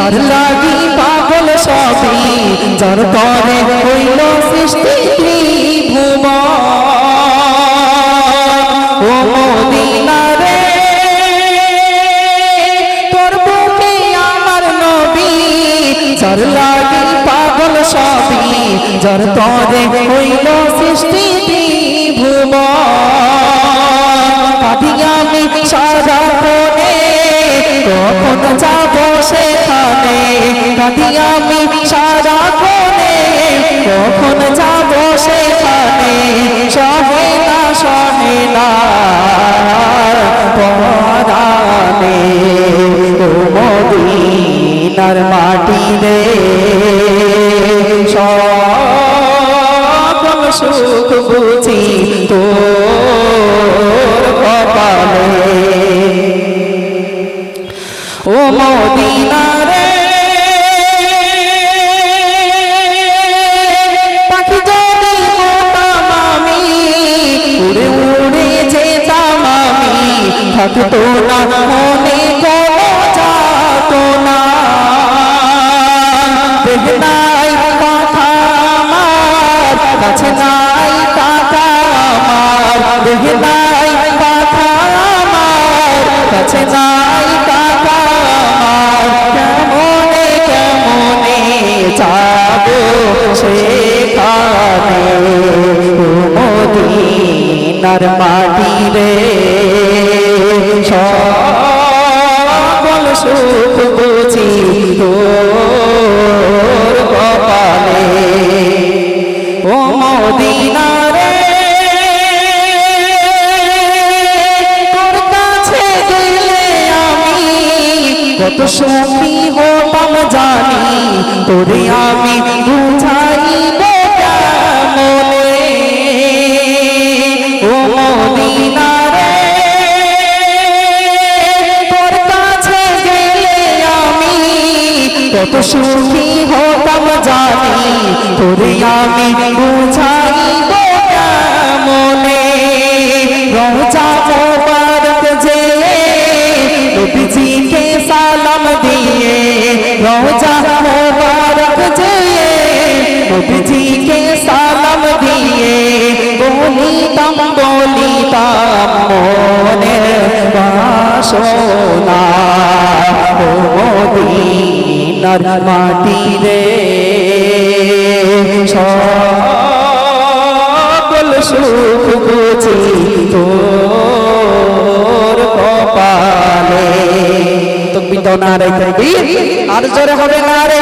যার লাগি পাগল সবই, যার তরে হইল সৃষ্টি ত্রিভুবন। ও মদিনা রে তোর বুকে আমার নবী, যার লাগি হইল সৃষ্টি ত্রিভুবন। কাঁদি আমি সারা কোণে, কখন যাব সেখানে সহে না সহে না মদিনার মাটি রে সুখ বুঝি তোর কপালে। ও মদিনা থাকতো না মনে কোনো যাতো না। দেখ নাই কথা আমার, কাছে নাই টাকা আমার। দেখ নাই কথা আমার, কাছে নাই টাকা আমার। কেমনে কেমনে যাব সেখানে? মদিনার মাটি রে। সকল সুখ বুঝি তোর কপালে ও মদিনা কত সুখী হতাম জানি তোরে আমি বুঝাইব কেমনে ও মদিনা কত সুখী হতাম জানি, তোরে আমি বুঝাইব কেমনে? রোজা মোবারক যে নবীজিকে সালাম দিয়ে, রোজা মোবারক যে নবীজিকে সালাম দিয়ে, বলিতাম বলিতাম, মনের বাসনা, ও মদিনার মাটি রে। সকল সুখ বুঝি তোর কপালে। তো না রে আর জোরে হবে না রে